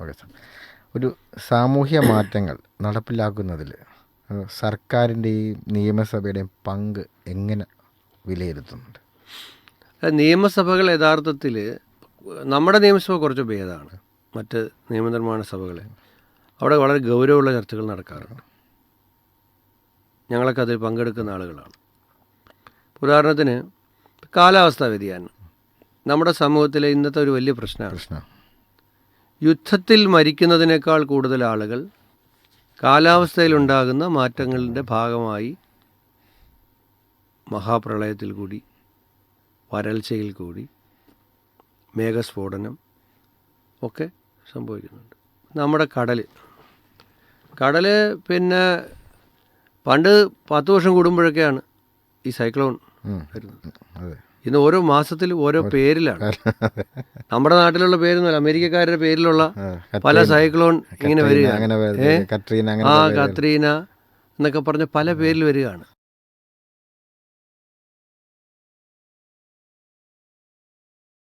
Okay sir ഒരു സാമൂഹ്യ മാറ്റങ്ങൾ നടപ്പിലാക്കുന്നതിൽ സർക്കാരിന്റെയും നിയമസഭയുടെയും പങ്ക് എങ്ങനെ വിലയിരുത്തുന്നുണ്ട്? നിയമസഭകൾ യഥാർത്ഥത്തിൽ നമ്മുടെ നിയമസഭ കുറച്ച് ഭേദമാണ്. മറ്റ് നിയമനിർമ്മാണ സഭകളെ. അവിടെ വളരെ ഗൗരവമുള്ള ചർച്ചകൾ നടക്കാറുണ്ട്. ഞങ്ങളൊക്കെ അതിൽ പങ്കെടുക്കുന്ന ആളുകളാണ്. ഉദാഹരണത്തിന് കാലാവസ്ഥാ വ്യതിയാനം. നമ്മുടെ സമൂഹത്തിലെ ഇന്നത്തെ ഒരു വലിയ പ്രശ്നമാണ്. പ്രശ്നം. യുദ്ധത്തിൽ മരിക്കുന്നതിനേക്കാൾ കൂടുതൽ ആളുകൾ കാലാവസ്ഥയിലുണ്ടാകുന്ന മാറ്റങ്ങളുടെ ഭാഗമായി മഹാപ്രളയത്തിൽ കൂടി വരൾച്ചയിൽ കൂടി മേഘസ്ഫോടനം ഒക്കെ സംഭവിക്കുന്നുണ്ട് നമ്മുടെ കടൽ കടൽ പിന്നെ പണ്ട് പത്ത് വർഷം കൂടുമ്പോഴൊക്കെയാണ് ഈ സൈക്ലോൺ. വരുന്നത് ഇന്ന് ഓരോ മാസത്തിൽ ഓരോ പേരിലാണ്. നമ്മുടെ നാട്ടിലുള്ള പേരൊന്നുമല്ല അമേരിക്കക്കാരുടെ പേരിലുള്ള പല സൈക്ലോൺ ഇങ്ങനെ വരിക. ആ. കത്രീന എന്നൊക്കെ പറഞ്ഞ പല പേരിൽ വരികയാണ്.